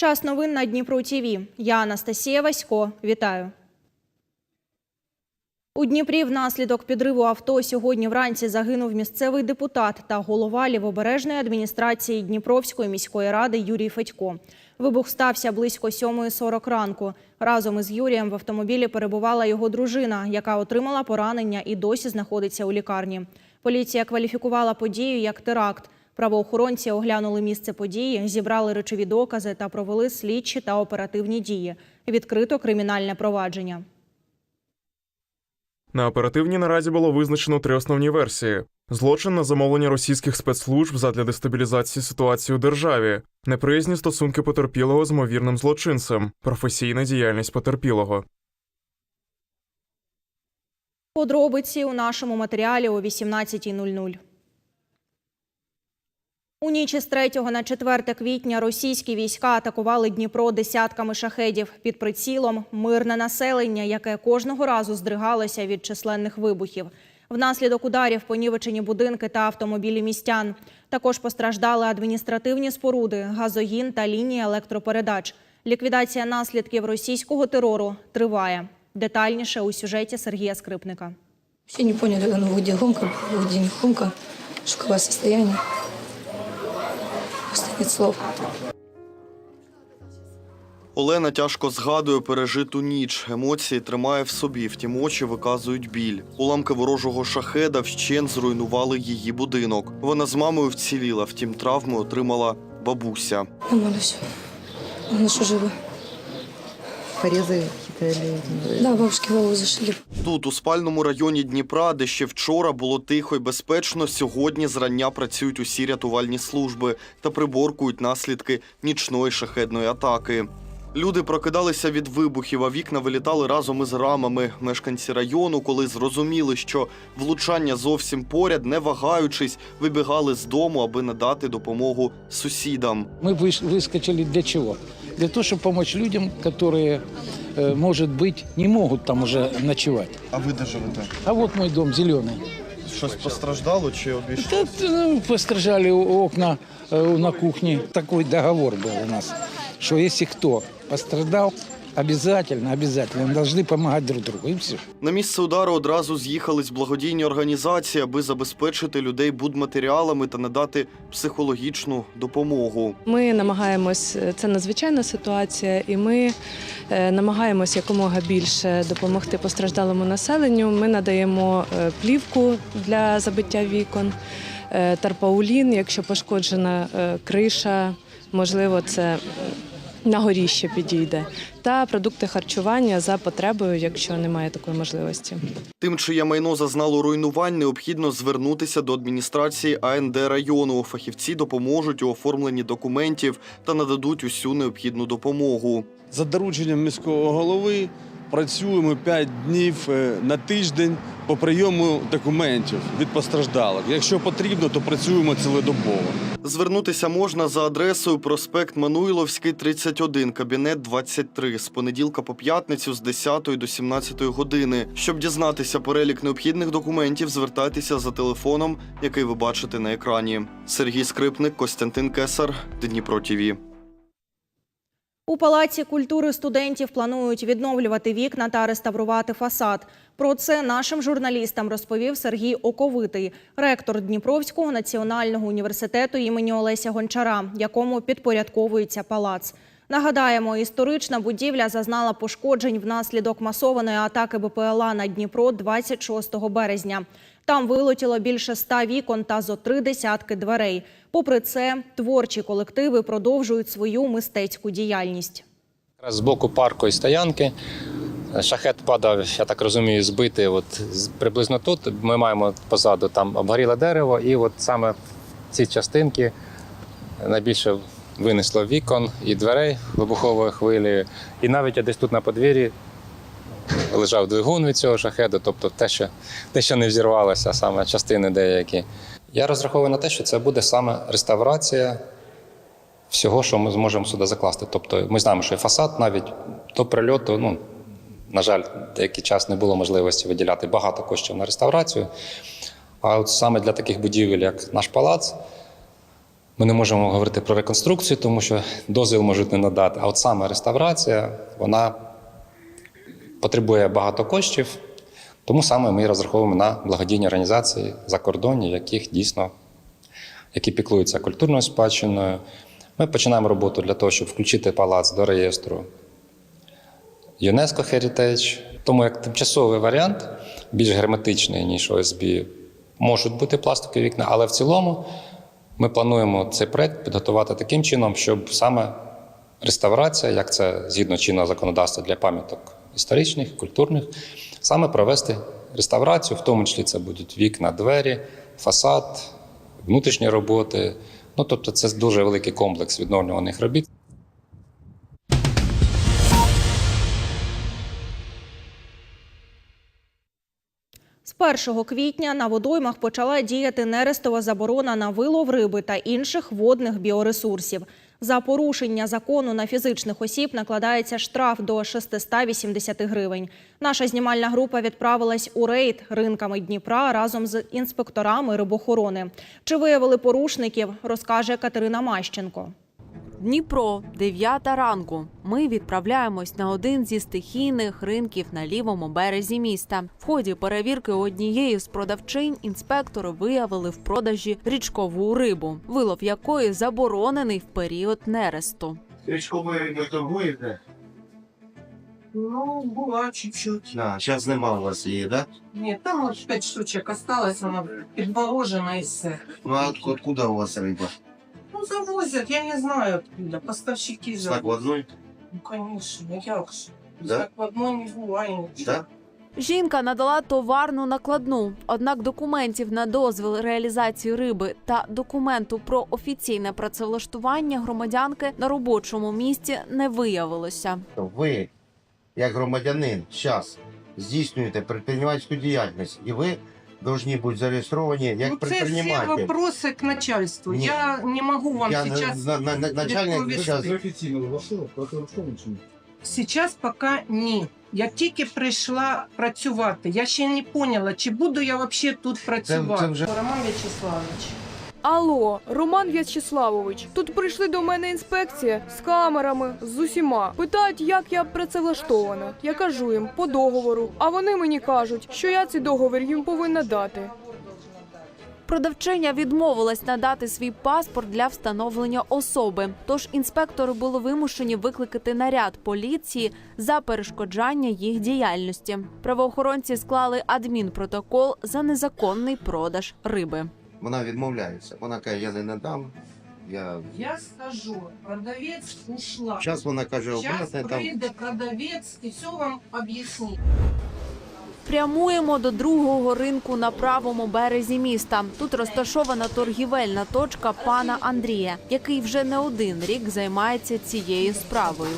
Час новин на Дніпро ТІВІ. Я Анастасія Васько. Вітаю. У Дніпрі внаслідок підриву авто сьогодні вранці загинув місцевий депутат та голова лівобережної адміністрації Дніпровської міської ради Юрій Федько. Вибух стався близько 7.40 ранку. Разом із Юрієм в автомобілі перебувала його дружина, яка отримала поранення і досі знаходиться у лікарні. Поліція кваліфікувала подію як теракт. Правоохоронці оглянули місце події, зібрали речові докази та провели слідчі та оперативні дії. Відкрито кримінальне провадження. На оперативній наразі було визначено три основні версії: злочин на замовлення російських спецслужб задля дестабілізації ситуації у державі, неприязні стосунки потерпілого з ймовірним злочинцем, професійна діяльність потерпілого. Подробиці у нашому матеріалі о 18.00. У ніч із 3 на 4 квітня російські війська атакували Дніпро десятками шахедів під прицілом мирне населення, яке кожного разу здригалося від численних вибухів. Внаслідок ударів понівечені будинки та автомобілі містян. Також постраждали адміністративні споруди, газогін та лінії електропередач. Ліквідація наслідків російського терору триває. Детальніше у сюжеті Сергія Скрипника. Все не поняли, ну, где громко, где не громко, шоковое состояние. Просто нет слов. Олена тяжко згадує пережиту ніч. Емоції тримає в собі, втім очі виказують біль. Уламки ворожого шахеда вщент зруйнували її будинок. Вона з мамою вціліла, втім травми отримала бабуся. Я что живы? порезы какие-то или... Да, бабушке голову зашили. Тут, у спальному районі Дніпра, де ще вчора було тихо і безпечно, сьогодні зрання працюють усі рятувальні служби та приборкують наслідки нічної шахедної атаки. Люди прокидалися від вибухів, а вікна вилітали разом із рамами. Мешканці району, коли зрозуміли, що влучання зовсім поряд, не вагаючись, вибігали з дому, аби надати допомогу сусідам. Мы выш- выскочили для чего? Для того, чтобы помочь людям, которые, э, может быть, не могут там уже ночевать. А ви де живете? А вот мой дом зеленый. Щось постраждало чи обійшло? Да, ну, постраждали окна э, на кухне. Такой договор был у нас, что если кто пострадал, обязательно, обязательно должны помогать друг другу. И все. На місце удару одразу з'їхались благодійні організації, аби забезпечити людей будматеріалами та надати психологічну допомогу. Ми намагаємось, це надзвичайна ситуація, і ми е, намагаємось якомога більше допомогти постраждалому населенню. Ми надаємо е, плівку для забиття вікон, е, тарпаулін, якщо пошкоджена криша, можливо, це на горіще підійде, та продукти харчування за потребою, якщо немає такої можливості. Тим, чиє майно зазнало руйнувань, необхідно звернутися до адміністрації АНД району. Фахівці допоможуть у оформленні документів та нададуть усю необхідну допомогу. За дорученням міського голови працюємо 5 днів е, на тиждень по прийому документів від постраждалих. Якщо потрібно, то працюємо цілодобово. Звернутися можна за адресою проспект Мануйловський, 31, кабінет 23, з понеділка по п'ятницю з 10 до 17 години. Щоб дізнатися перелік необхідних документів, звертайтеся за телефоном, який ви бачите на екрані. Сергій Скрипник, Костянтин Кесар, Дніпро ТІВІ. У Палаці культури студентів планують відновлювати вікна та реставрувати фасад. Про це нашим журналістам розповів Сергій Оковитий, ректор Дніпровського національного університету імені Олеся Гончара, якому підпорядковується палац. Нагадаємо, історична будівля зазнала пошкоджень внаслідок масованої атаки БПЛА на Дніпро 26 березня. Там вилетіло більше ста вікон та зо три десятки дверей. Попри це, творчі колективи продовжують свою мистецьку діяльність. З боку парку і стоянки. Шахет падав, я так розумію, збитий. От приблизно тут. Ми маємо позаду там обгоріле дерево, і от саме ці частинки найбільше винесло вікон і дверей вибуховою хвилею. І навіть десь тут на подвір'ї лежав двигун від цього шахеду, тобто те, що, те, що не взірвалося, саме частини деякі. Я розраховую на те, що це буде саме реставрація всього, що ми зможемо сюди закласти. Тобто ми знаємо, що і фасад навіть до прильоту, ну, на жаль, деякий час не було можливості виділяти багато коштів на реставрацію. А от саме для таких будівель, як наш палац, Ми не можемо говорити про реконструкцію, тому що дозвіл можуть не надати. А от саме реставрація, вона потребує багато коштів, тому саме ми розраховуємо на благодійні організації закордонні, яких дійсно які піклуються культурною спадщиною. Ми починаємо роботу для того, щоб включити палац до реєстру UNESCO Heritage. Тому як тимчасовий варіант, більш герметичний, ніж ОСБ, можуть бути пластикові вікна, але в цілому ми плануємо цей проект підготувати таким чином, щоб саме реставрація, як це згідно чинного законодавства для пам'яток історичних, культурних, саме провести реставрацію, в тому числі це будуть вікна, двері, фасад, внутрішні роботи. Ну тобто, це дуже великий комплекс відновлюваних робіт. З 1 квітня на водоймах почала діяти нерестова заборона на вилов риби та інших водних біоресурсів. За порушення закону на фізичних осіб накладається штраф до 680 гривень. Наша знімальна група відправилась у рейд ринками Дніпра разом з інспекторами рибохорони. Чи виявили порушників, розкаже Катерина Мащенко. Дніпро, 9 ранку. Ми відправляємось на один зі стихійних ринків на лівому березі міста. В ході перевірки однієї з продавчинь інспектори виявили в продажі річкову рибу, вилов якої заборонений в період нересту. Річкової не торгуєте? Ну, була чуть-чуть. А, зараз нема у вас її, да? Ні, там ось 5 штучок осталось, вона підморожена і все. Ну а от- откуда у вас риба? Ну, завозять, я не знаю откуда. Поставщики Так в одной? Ну, конечно, як ж. Да? Так в одной не буває нічого. Да? Жінка надала товарну накладну, однак документів на дозвіл реалізації риби та документу про офіційне працевлаштування громадянки на робочому місці не виявилося. Ви, як громадянин, зараз здійснюєте предпринимательську діяльність, і ви повинні быть зарегистрированы как ну, це Это все вопросы к начальству. Нет. Я не могу вам Я сейчас... на, на, на, начальник сейчас... Сейчас пока ні. Я тільки прийшла працювати. Я ще не поняла, чи буду я взагалі тут працювати. це вже- Роман Вячеславович. Алло, Роман В'ячеславович. Тут прийшли до мене інспекція з камерами, з усіма. Питають, як я працевлаштована. Я кажу їм по договору. А вони мені кажуть, що я цей договір їм повинна дати. Продавчиня відмовилась надати свій паспорт для встановлення особи. Тож інспектори були вимушені викликати наряд поліції за перешкоджання їх діяльності. Правоохоронці склали адмінпротокол за незаконний продаж риби. Вона відмовляється. Вона каже, я не надам. Я... Я скажу, продавець ушла. Зараз вона каже, Зараз мене там прийде продавець і все вам об'яснить. Прямуємо до другого ринку на правому березі міста. Тут розташована торгівельна точка пана Андрія, який вже не один рік займається цією справою.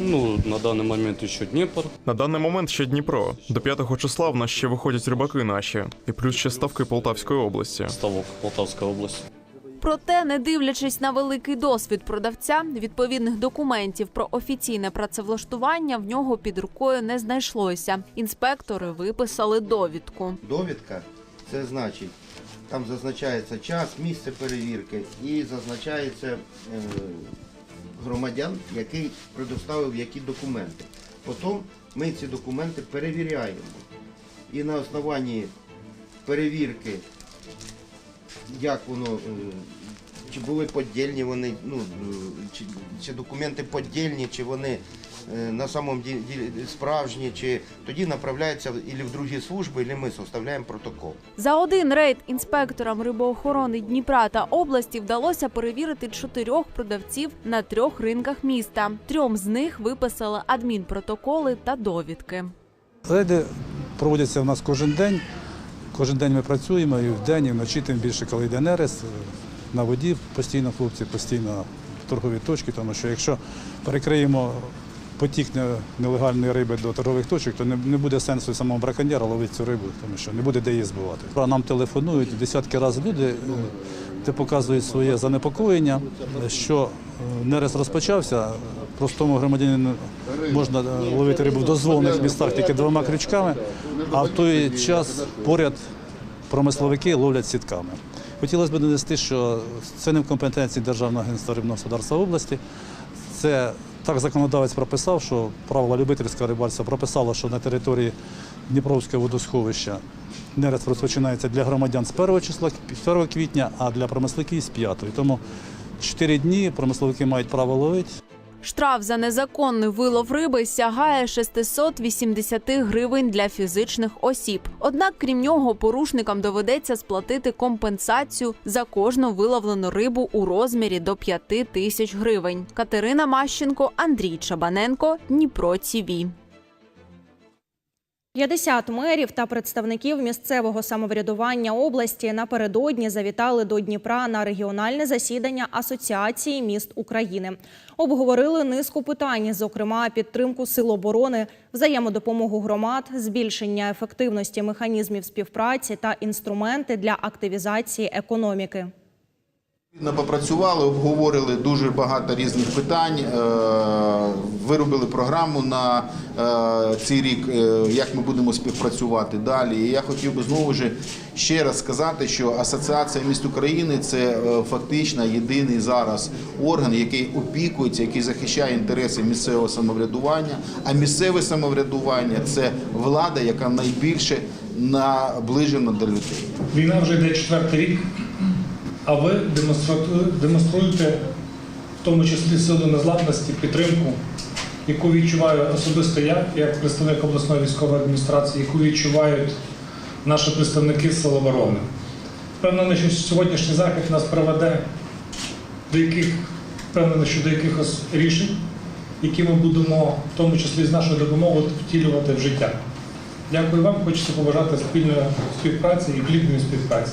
Ну, на даний момент ще Дніпр. На даний момент ще Дніпро. До 5 числа в нас ще виходять рибаки наші, і плюс ще ставки Полтавської області. Ставок Полтавська область. Проте, не дивлячись на великий досвід продавця, відповідних документів про офіційне працевлаштування в нього під рукою не знайшлося. Інспектори виписали довідку. довідка, це значить, там зазначається час, місце перевірки і зазначається е, громадян, який предоставив які документи. Потім ми ці документи перевіряємо. І на основанні перевірки, як воно, е, чи були подільні вони, ну, е, чи, чи документи подільні, чи вони е, на самом ді- ді- справжні, чи тоді направляються і в другі служби, і ми составляємо протокол. За один рейд інспекторам рибоохорони Дніпра та області вдалося перевірити чотирьох продавців на трьох ринках міста. Трьом з них виписали адмінпротоколи та довідки. Рейди проводяться в нас кожен день. Кожен день ми працюємо і вдень, і вночі, тим більше, коли йде нерест. На воді постійно хлопці, постійно торгові точки, тому що якщо перекриємо потік нелегальної риби до торгових точок, то не, буде сенсу самого браконьєра ловити цю рибу, тому що не буде де її збивати. Нам телефонують десятки разів люди, де показують своє занепокоєння, що е, нерест розпочався. Простому громадянину можна е, ловити рибу в дозволених містах тільки двома крючками, а в той час поряд промисловики ловлять сітками. Хотілося б донести, що це не в компетенції Державного агентства рибного господарства області. Це так законодавець прописав, що правила любительського рибальства прописало, що на території Дніпровського водосховища нерест розпочинається для громадян з 1 числа, з 1 квітня, а для промисловиків з 5. Тому 4 дні промисловики мають право ловити. Штраф за незаконний вилов риби сягає 680 гривень для фізичних осіб. Однак, крім нього, порушникам доведеться сплатити компенсацію за кожну виловлену рибу у розмірі до 5 тисяч гривень. Катерина Мащенко, Андрій Чабаненко, Дніпро ТІВІ. 50 мерів та представників місцевого самоврядування області напередодні завітали до Дніпра на регіональне засідання Асоціації міст України. Обговорили низку питань, зокрема підтримку сил оборони, взаємодопомогу громад, збільшення ефективності механізмів співпраці та інструменти для активізації економіки. Попрацювали, обговорили дуже багато різних питань, е, виробили програму на е, цей рік, е, як ми будемо співпрацювати далі. І я хотів би знову ж ще раз сказати, що Асоціація міст України це фактично єдиний зараз орган, який опікується, який захищає інтереси місцевого самоврядування. А місцеве самоврядування це влада, яка найбільше наближена до людей. Війна вже йде четвертий рік, а ви демонструєте в тому числі силу незламності, підтримку, яку відчуваю особисто я, як представник обласної військової адміністрації, яку відчувають наші представники Сил оборони. Впевнений, що сьогоднішній захід нас приведе до яких, впевнений, що до якихось рішень, які ми будемо, в тому числі з нашою допомогою, втілювати в життя. Дякую вам, хочеться побажати спільної співпраці і плідної співпраці.